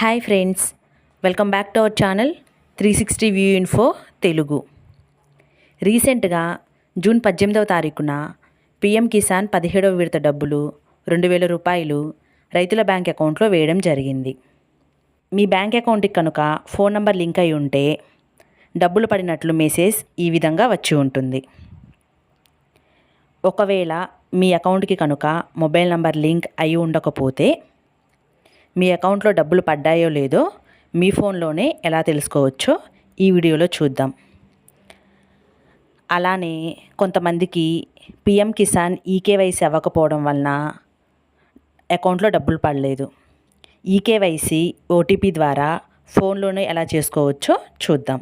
Hi friends welcome back to our channel three sixty view info Telugu రీసెంట్గా June పద్దెనిమిదవ తారీఖున PM Kisan పదిహేడవ విడత డబ్బులు రెండు వేల రూపాయలు రైతుల బ్యాంక్ అకౌంట్లో వేయడం జరిగింది. మీ బ్యాంక్ అకౌంట్కి కనుక ఫోన్ నంబర్ లింక్ అయి ఉంటే డబ్బులు పడినట్లు మెసేజ్ ఈ విధంగా వచ్చి ఉంటుంది. ఒకవేళ మీ అకౌంట్కి కనుక మొబైల్ నంబర్ లింక్ అయి ఉండకపోతే మీ అకౌంట్లో డబ్బులు పడ్డాయో లేదో మీ ఫోన్లోనే ఎలా తెలుసుకోవచ్చో ఈ వీడియోలో చూద్దాం. అలానే కొంతమందికి పిఎం కిసాన్ ఈకేవైసీ అవ్వకపోవడం వలన అకౌంట్లో డబ్బులు పడలేదు. ఈకేవైసీ ఓటీపీ ద్వారా ఫోన్లోనే ఎలా చేసుకోవచ్చో చూద్దాం.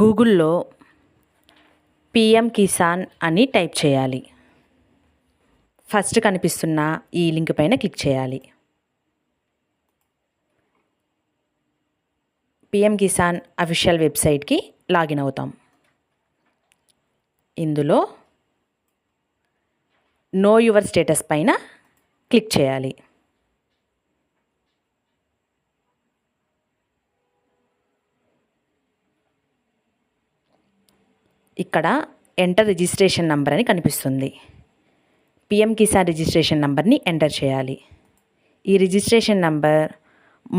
గూగుల్లో పిఎం కిసాన్ అని టైప్ చేయాలి. ఫస్ట్ కనిపిస్తున్న ఈ లింక్ పైన క్లిక్ చేయాలి. పిఎం కిసాన్ అఫీషియల్ వెబ్సైట్కి లాగిన్ అవుతాం. ఇందులో నో యువర్ స్టేటస్ పైన క్లిక్ చేయాలి. ఇక్కడ ఎంటర్ రిజిస్ట్రేషన్ నంబర్ అని కనిపిస్తుంది. పిఎం కిసాన్ రిజిస్ట్రేషన్ నంబర్ని ఎంటర్ చేయాలి. ఈ రిజిస్ట్రేషన్ నంబర్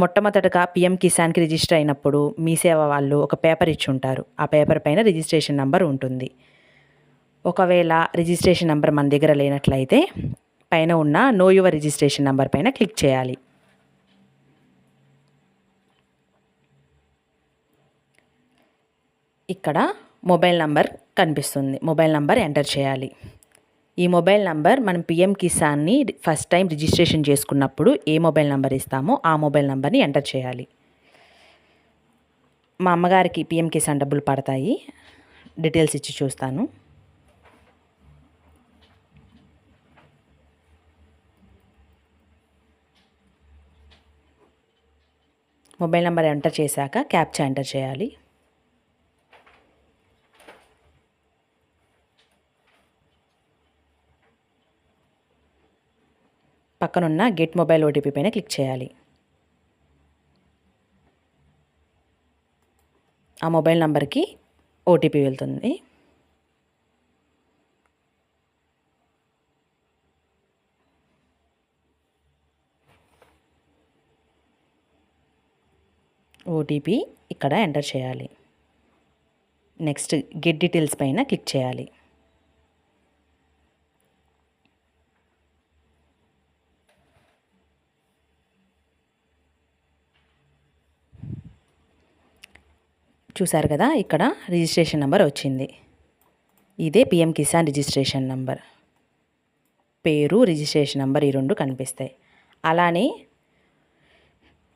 మొట్టమొదటగా పిఎం కిసాన్కి రిజిస్టర్ అయినప్పుడు మీ సేవ వాళ్ళు ఒక పేపర్ ఇచ్చి ఉంటారు ఆ పేపర్ పైన రిజిస్ట్రేషన్ నంబర్ ఉంటుంది. ఒకవేళ రిజిస్ట్రేషన్ నంబర్ మన దగ్గర లేనట్లయితే పైన ఉన్న నో యువర్ రిజిస్ట్రేషన్ నంబర్ పైన క్లిక్ చేయాలి. ఇక్కడ మొబైల్ నంబర్ కనిపిస్తుంది. మొబైల్ నంబర్ ఎంటర్ చేయాలి. ఈ మొబైల్ నంబర్ మనం పిఎం కిసాన్ని ఫస్ట్ టైం రిజిస్ట్రేషన్ చేసుకున్నప్పుడు ఏ మొబైల్ నంబర్ ఇస్తామో ఆ మొబైల్ నంబర్ని ఎంటర్ చేయాలి. మా అమ్మగారికి పిఎం కిసాన్ డబ్బులు పడతాయి. డీటెయిల్స్ ఇచ్చి చూస్తాను. మొబైల్ నెంబర్ ఎంటర్ చేశాక క్యాప్చా ఎంటర్ చేయాలి. పక్కనున్న గెట్ మొబైల్ ఓటీపీ పైన క్లిక్ చేయాలి. ఆ మొబైల్ నంబర్కి ఓటీపీ వెళ్తుంది. ఓటీపీ ఇక్కడ ఎంటర్ చేయాలి. నెక్స్ట్ గెట్ డీటెయిల్స్ పైన క్లిక్ చేయాలి. చూసారు కదా ఇక్కడ రిజిస్ట్రేషన్ నెంబర్ వచ్చింది. ఇదే పిఎం కిసాన్ రిజిస్ట్రేషన్ నెంబర్. పేరు రిజిస్ట్రేషన్ నెంబర్ ఈ రెండు కనిపిస్తాయి. అలానే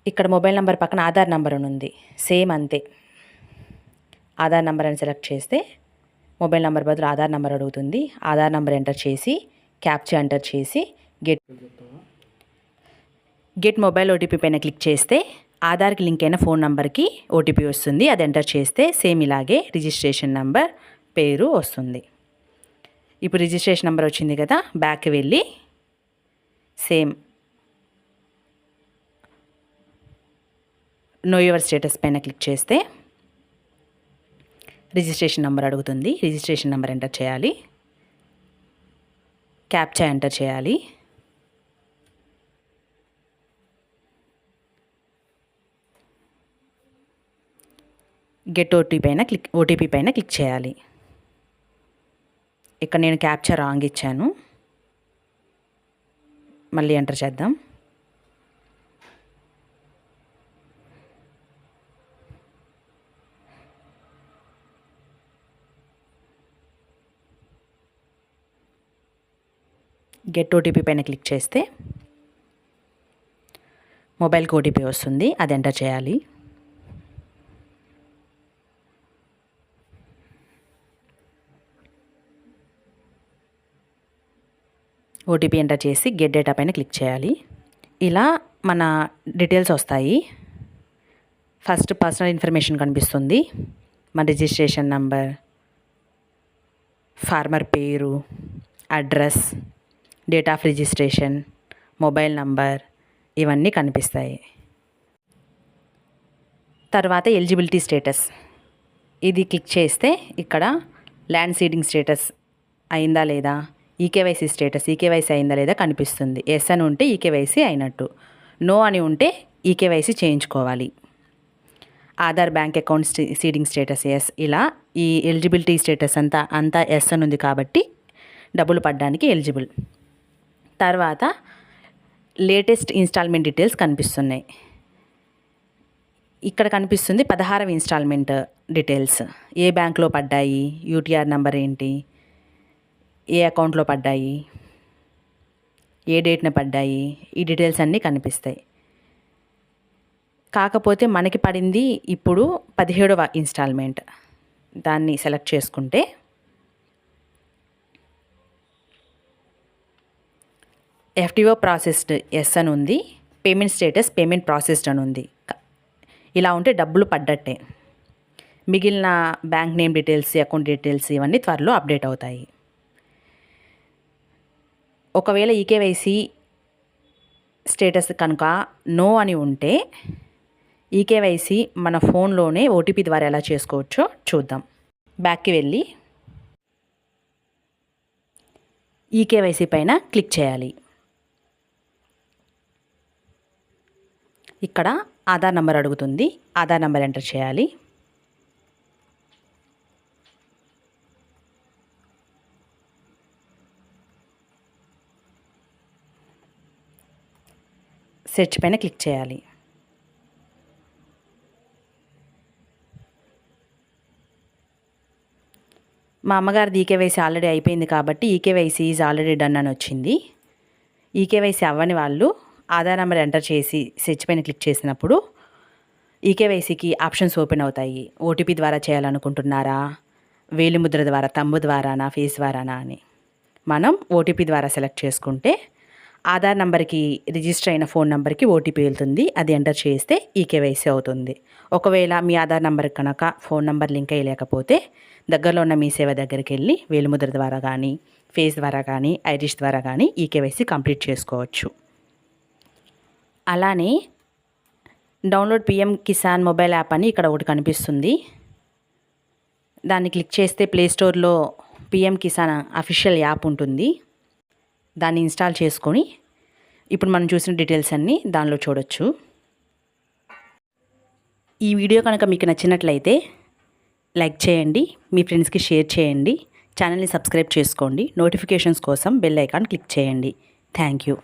ఇక్కడ మొబైల్ నెంబర్ పక్కన ఆధార్ నెంబర్ అని ఉంది. సేమ్ అంతే. ఆధార్ నెంబర్ అని సెలెక్ట్ చేస్తే మొబైల్ నెంబర్ బదులు ఆధార్ నెంబర్ అడుగుతుంది. ఆధార్ నెంబర్ ఎంటర్ చేసి క్యాప్చర్ ఎంటర్ చేసి గెట్ గెట్ మొబైల్ ఓటీపీ పైన క్లిక్ చేస్తే ఆధార్కి లింక్ అయిన ఫోన్ నెంబర్కి ఓటీపీ వస్తుంది. అది ఎంటర్ చేస్తే సేమ్ ఇలాగే రిజిస్ట్రేషన్ నెంబర్ పేరు వస్తుంది. ఇప్పుడు రిజిస్ట్రేషన్ నెంబర్ వచ్చింది కదా బ్యాక్ వెళ్ళి సేమ్ నో యువర్ స్టేటస్ పైన క్లిక్ చేస్తే రిజిస్ట్రేషన్ నెంబర్ అడుగుతుంది. రిజిస్ట్రేషన్ నెంబర్ ఎంటర్ చేయాలి. క్యాప్చా ఎంటర్ చేయాలి. గెట్ ఓటీపీ పైన క్లిక్ ఓటీపీ పైన క్లిక్ చేయాలి. ఇక్కడ నేను క్యాప్చర్ రాంగ్ ఇచ్చాను. మళ్ళీ ఎంటర్ చేద్దాం. గెట్ ఓటీపీ పైన క్లిక్ చేస్తే మొబైల్కి ఓటీపీ వస్తుంది అది ఎంటర్ చేయాలి. ఓటీపీ ఎంటర్ చేసి గెట్ డేటా పైన క్లిక్ చేయాలి. ఇలా మన డీటెయిల్స్ వస్తాయి. ఫస్ట్ పర్సనల్ ఇన్ఫర్మేషన్ కనిపిస్తుంది. మన రిజిస్ట్రేషన్ నంబర్ ఫార్మర్ పేరు address date of registration mobile number ఇవన్నీ కనిపిస్తాయి. తర్వాత ఎలిజిబిలిటీ స్టేటస్. ఇది క్లిక్ చేస్తే ఇక్కడ ల్యాండ్ సీడింగ్ స్టేటస్ అయిందా లేదా ఈకేవైసీ స్టేటస్ ఈకేవైసీ అయిందా లేదా కనిపిస్తుంది. ఎస్ అని ఉంటే ఈకేవైసీ అయినట్టు. నో అని ఉంటే ఈకేవైసీ చేయించుకోవాలి. Aadhaar bank account seeding status yes. ఇలా ఈ ఎలిజిబిలిటీ స్టేటస్ అంతా అంతా ఎస్ అని ఉంది కాబట్టి డబ్బులు పడడానికి ఎలిజిబుల్. తర్వాత లేటెస్ట్ ఇన్స్టాల్మెంట్ డీటెయిల్స్ కనిపిస్తున్నాయి. ఇక్కడ కనిపిస్తుంది పదహారవ ఇన్స్టాల్మెంట్ డీటెయిల్స్. ఏ బ్యాంక్లో పడ్డాయి యూటీఆర్ నెంబర్ ఏంటి ఏ అకౌంట్లో పడ్డాయి? ఏ డేట్న పడ్డాయి? ఈ డీటెయిల్స్ అన్నీ కనిపిస్తాయి. కాకపోతే మనకి పడింది ఇప్పుడు పదిహేడవ ఇన్స్టాల్మెంట్. దాన్ని సెలెక్ట్ చేసుకుంటే ఎఫ్టీఓ ప్రాసెస్డ్ ఎస్ అని ఉంది పేమెంట్ స్టేటస్ పేమెంట్ ప్రాసెస్డ్ అని ఉంది. ఇలా ఉంటే డబ్బులు పడ్డట్టే. మిగిలిన bank name details account details ఇవన్నీ త్వరలో అప్డేట్ అవుతాయి. ఒకవేళ ఈకేవైసీ స్టేటస్ కనుక నో అని ఉంటే ఈకేవైసీ మన ఫోన్లోనే ఓటీపీ ద్వారా ఎలా చేసుకోవచ్చో చూద్దాం. బ్యాక్కి వెళ్ళి ఈకేవైసీ పైన క్లిక్ చేయాలి. ఇక్కడ ఆధార్ నెంబర్ అడుగుతుంది. ఆధార్ నెంబర్ ఎంటర్ చేయాలి. సెర్చ్ పైన క్లిక్ చేయాలి. మా అమ్మగారిది ఈకేవైసీ ఆల్రెడీ అయిపోయింది కాబట్టి ఈకేవైసీ ఈజ్ ఆల్రెడీ డన్ అని వచ్చింది. ఈకేవైసీ అవ్వని వాళ్ళు ఆధార్ నెంబర్ ఎంటర్ చేసి సెర్చ్ పైన క్లిక్ చేసినప్పుడు ఈకేవైసీకి ఆప్షన్స్ ఓపెన్ అవుతాయి. ఓటీపీ ద్వారా చేయాలనుకుంటున్నారా? వేలిముద్ర ద్వారా తమ్ము ద్వారానా ఫేస్ ద్వారానా అని. మనం ఓటీపీ ద్వారా సెలెక్ట్ చేసుకుంటే ఆధార్ నెంబర్కి రిజిస్టర్ అయిన ఫోన్ నెంబర్కి ఓటీపీ వెళ్తుంది. అది ఎంటర్ చేస్తే ఈకేవైసీ అవుతుంది. ఒకవేళ మీ ఆధార్ నెంబర్ కనుక ఫోన్ నెంబర్ లింక్ అయ్యలేకపోతే దగ్గరలో ఉన్న మీ సేవ దగ్గరికి వెళ్ళి వేలుముద్ర ద్వారా కానీ ఫేస్ ద్వారా కానీ ఐరిష్ ద్వారా కానీ ఈకేవైసీ కంప్లీట్ చేసుకోవచ్చు. అలానే download PM Kisan mobile app అని ఇక్కడ ఒకటి కనిపిస్తుంది. దాన్ని క్లిక్ చేస్తే ప్లే స్టోర్లో పిఎం కిసాన్ అఫీషియల్ యాప్ ఉంటుంది. దాన్ని ఇన్స్టాల్ చేసుకొని ఇప్పుడు మనం చూసిన డీటెయిల్స్ అన్నీ దానిలో చూడొచ్చు. ఈ వీడియో కనుక మీకు నచ్చినట్లయితే లైక్ చేయండి మీ ఫ్రెండ్స్కి షేర్ చేయండి ఛానల్ని సబ్స్క్రైబ్ చేసుకోండి నోటిఫికేషన్స్ కోసం బెల్ ఐకాన్ క్లిక్ చేయండి. Thank you.